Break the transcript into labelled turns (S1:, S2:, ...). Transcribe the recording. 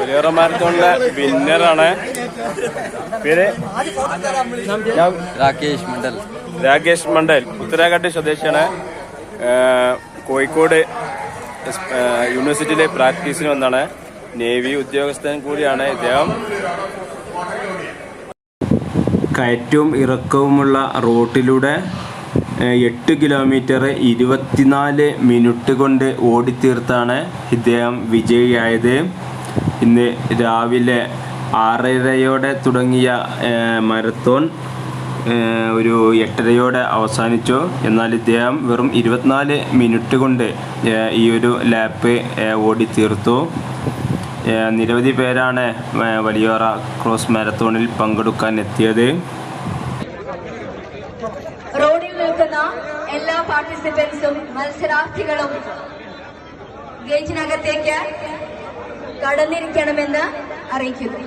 S1: വലിയോറ മാരത്തോണിലെ വിന്നറാണ്. പേര്?
S2: രാകേഷ് മണ്ഡൽ.
S1: രാകേഷ് മണ്ഡൽ. ഉത്തരാഖണ്ഡ് സ്വദേശിയാണ് കോഴിക്കോട് യൂണിവേഴ്സിറ്റിയിലെ പ്രാക്ടീസിന് വന്നാണ്. നേവി ഉദ്യോഗസ്ഥൻ കൂടിയാണ് ഇദ്ദേഹം. കയറ്റവും ഇറക്കവുമുള്ള റോട്ടിലൂടെ എട്ട് കിലോമീറ്റർ ഇരുപത്തിനാല് മിനിറ്റ് കൊണ്ട് ഓടിത്തീർത്താണ് ഇദ്ദേഹം വിജയിയായത്. ഇന്ന് രാവിലെ ആറരയോടെ തുടങ്ങിയ മാരത്തോൺ ഒരു എട്ടരയോടെ അവസാനിച്ചു. എന്നാൽ ഇദ്ദേഹം വെറും ഇരുപത്തിനാല് മിനിറ്റ് കൊണ്ട് ഈ ഒരു ലാപ്പ് ഓടി തീർത്തു. നിരവധി പേരാണ് വലിയോറ ക്രോസ് മാരത്തോണിൽ പങ്കെടുക്കാൻ എത്തിയത്.
S3: റോഡിൽ നിൽക്കുന്ന എല്ലാ പാർട്ടിസിപ്പൻസും മത്സരാർത്ഥികളും ഗേറ്റിനകത്തേക്ക് കടന്നിരിക്കണമെന്ന് അറിയിക്കുന്നു.